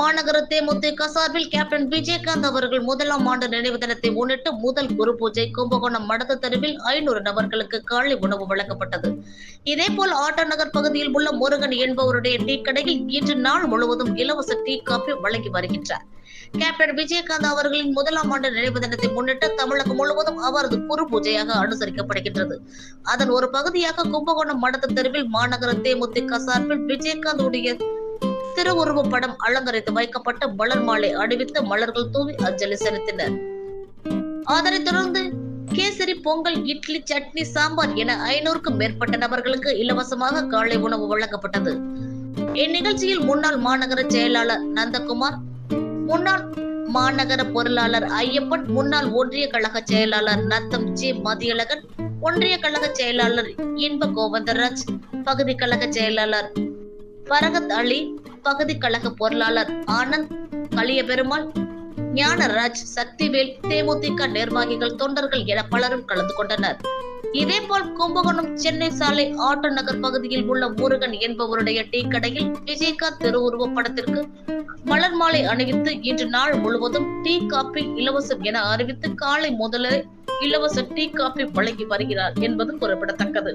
மாநகர தேமுதிக சார்பில் கேப்டன் விஜயகாந்த் அவர்கள் முதலாம் ஆண்டு நினைவு தினத்தை முன்னிட்டு முதல் குரு பூஜை கும்பகோணம் மடத்து தெருவில் ஐநூறு நபர்களுக்கு காலை உணவு வழங்கப்பட்டது. இதேபோல் ஆட்டநகர் பகுதியில் உள்ள முருகன் என்பவருடைய டீ கடையில் இன்று நாள் முழுவதும் இலவச டீ காபி வழங்கி வருகின்றார். கேப்டன் விஜயகாந்த் அவர்களின் முதலாம் ஆண்டு நினைவு தினத்தை முன்னிட்டு தமிழகம் முழுவதும் அவரது குரு பூஜையாக அனுசரிக்கப்படுகின்றது அதன் ஒரு பகுதியாக கும்பகோணம் மடத்து தெருவில் மாநகர தேமுதிக சார்பில் விஜயகாந்த் உடைய திருவுருவ படம் அலங்கரித்து வைக்கப்பட்டு மலர் மாலை அணிவித்து மலர்கள் தூவி அஞ்சலி செலுத்தினர். அதனைத் தொடர்ந்து கேசரி பொங்கல் இட்லி சட்னி சாம்பார் என ஐநூறுக்கும் மேற்பட்ட நபர்களுக்கு இலவசமாக காலை உணவு வழங்கப்பட்டது. இந்நிகழ்ச்சியில் முன்னாள் மாநகர செயலாளர் நந்தகுமார் முன்னாள் மாநகர பொருளாளர் ஐயப்பன் முன்னாள் ஒன்றிய கழக செயலாளர் நத்தம் ஜி. மதியழகன் ஒன்றிய கழக செயலாளர் இன்ப கோவந்தராஜ் பகுதி கழக செயலாளர் பரகத் அலி அப்பகுதி கழக பொருளாளர் ஆனந்த் கலியபெருமாள் ஞானராஜ் சக்திவேல் தேமுதிக நிர்வாகிகள் தொண்டர்கள் என பலரும் கலந்து கொண்டனர். இதேபோல் கும்பகோணம் சென்னை சாலை ஆட்டோ நகர் பகுதியில் உள்ள முருகன் என்பவருடைய டீ கடையில் விஜயகாந்த் திருவுருவப் படத்திற்கு மலர் மாலை அணிவித்து இன்று நாள் முழுவதும் டீ காபி இலவசம் என அறிவித்து காலை முதலே இலவச டீ காபி வழங்கி வருகிறார் என்பது குறிப்பிடத்தக்கது.